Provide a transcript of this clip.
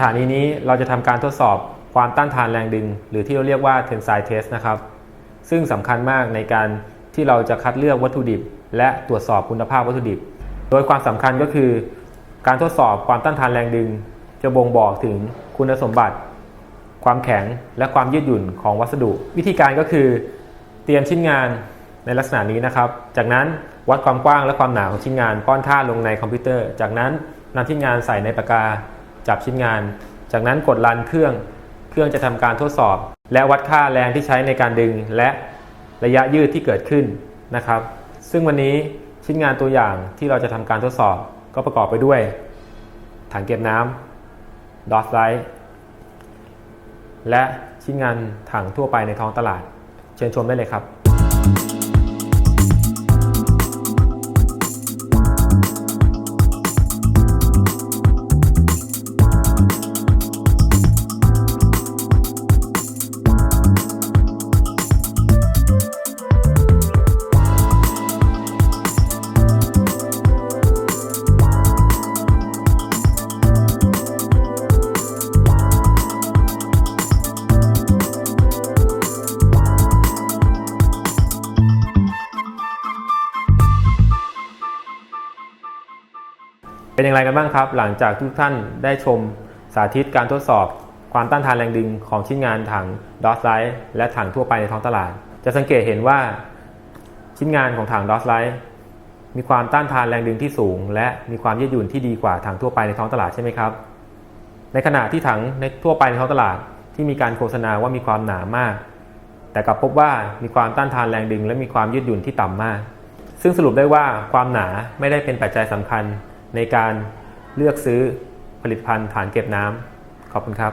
ถานีนี้เราจะทำการทดสอบความต้านทานแรงดึง หรือที่เราเรียกว่า tensile test นะครับ ซึ่งสำคัญมากในการที่เราจะคัดเลือกวัตถุดิบ และตรวจสอบคุณภาพวัตถุดิบ โดยความสำคัญก็คือ การทดสอบความต้านทานแรงดึง จะบ่งบอกถึงคุณสมบัติ ความแข็งและความยืดหยุ่นของวัสดุ วิธีการก็คือเตรียมชิ้นงานในลักษณะนี้นะครับ จากนั้นวัดความกว้างและความหนาของชิ้นงานป้อนค่าลงในคอมพิวเตอร์ จากนั้นนำชิ้นงานใส่ในปากกา จับชิ้นงาน จากนั้นกดรันเครื่อง เครื่องจะทำการทดสอบ และวัดค่าแรงที่ใช้ในการดึงและระยะยืดที่เกิดขึ้นนะครับ ซึ่งวันนี้ชิ้นงานตัวอย่างที่เราจะทำการทดสอบก็ประกอบไปด้วย ถังเก็บน้ำดอสไลท์และชิ้นงานถังทั่วไปในท้องตลาด เชิญชมได้เลยครับ เป็นอย่างไรกันบ้างครับ หลังจากทุกท่านได้ชมสาธิตการทดสอบ ความต้านทานแรงดึงของชิ้นงานถังดอสไลท์และถังทั่วไปในท้องตลาด จะสังเกตเห็นว่าชิ้นงานของถังดอสไลท์มีความต้านทานแรงดึงที่สูง และมีความยืดหยุ่นที่ดีกว่าถังทั่วไปในท้องตลาดใช่ไหมครับ ในขณะที่ถังในทั่วไปในท้องตลาดที่มีการโฆษณาว่ามีความหนามาก แต่กลับพบว่ามีความต้านทานแรงดึง และมีความยืดหยุ่นที่ต่ำมาก ซึ่งสรุปได้ว่าความหนาไม่ได้เป็นปัจจัยสำคัญ ในการเลือกซื้อผลิตภัณฑ์ฐานเก็บน้ำขอบคุณครับ